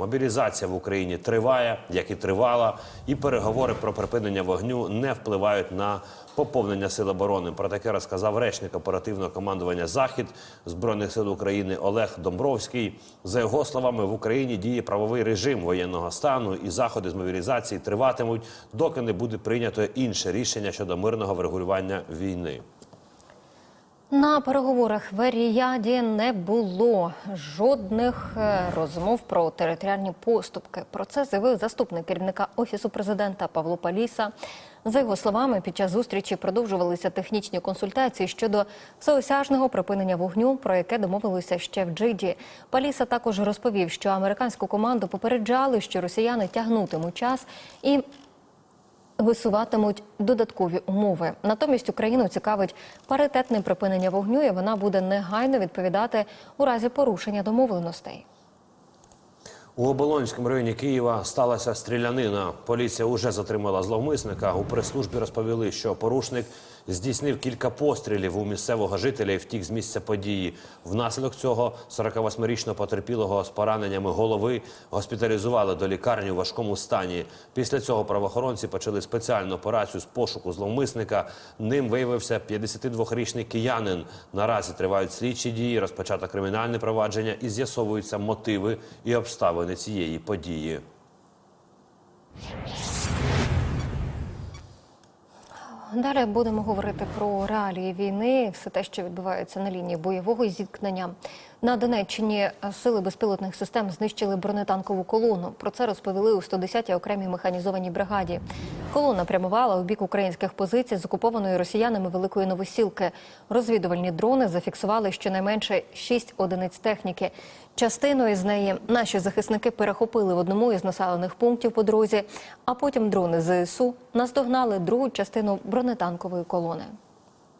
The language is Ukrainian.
Мобілізація в Україні триває, як і тривала, і переговори про припинення вогню не впливають на поповнення сил оборони. Про таке розказав речник оперативного командування Захід збройних сил України Олег Домбровський. За його словами, в Україні діє правовий режим воєнного стану, і заходи з мобілізації триватимуть, доки не буде прийнято інше рішення щодо мирного врегулювання війни. На переговорах в Ріяді не було жодних е, розмов про територіальні поступки. Про це заявив заступник керівника офісу президента Павло Паліса. За його словами, під час зустрічі продовжувалися технічні консультації щодо всеосяжного припинення вогню, про яке домовилися ще в Джиді. Паліса також розповів, що американську команду попереджали, що росіяни тягнутимуть час і висуватимуть додаткові умови. Натомість Україну цікавить паритетне припинення вогню, і вона буде негайно відповідати у разі порушення домовленостей. У Оболонському районі Києва сталася стрілянина. Поліція уже затримала зловмисника. У прес-службі розповіли, що порушник здійснив кілька пострілів у місцевого жителя і втік з місця події. Внаслідок цього 48-річного потерпілого з пораненнями голови госпіталізували до лікарні у важкому стані. Після цього правоохоронці почали спеціальну операцію з пошуку зловмисника. Ним виявився 52-річний киянин. Наразі тривають слідчі дії, розпочато кримінальне провадження і з'ясовуються мотиви і обставини цієї події. Далі будемо говорити про реалії війни, все те, що відбувається на лінії бойового зіткнення. На Донеччині сили безпілотних систем знищили бронетанкову колону. Про це розповіли у 110-й окремій механізованій бригаді. Колона прямувала у бік українських позицій з окупованої росіянами Великої Новосілки. Розвідувальні дрони зафіксували щонайменше 6 одиниць техніки. Частину із неї наші захисники перехопили в одному із населених пунктів по дорозі, а потім дрони ЗСУ наздогнали другу частину бронетанкової колони.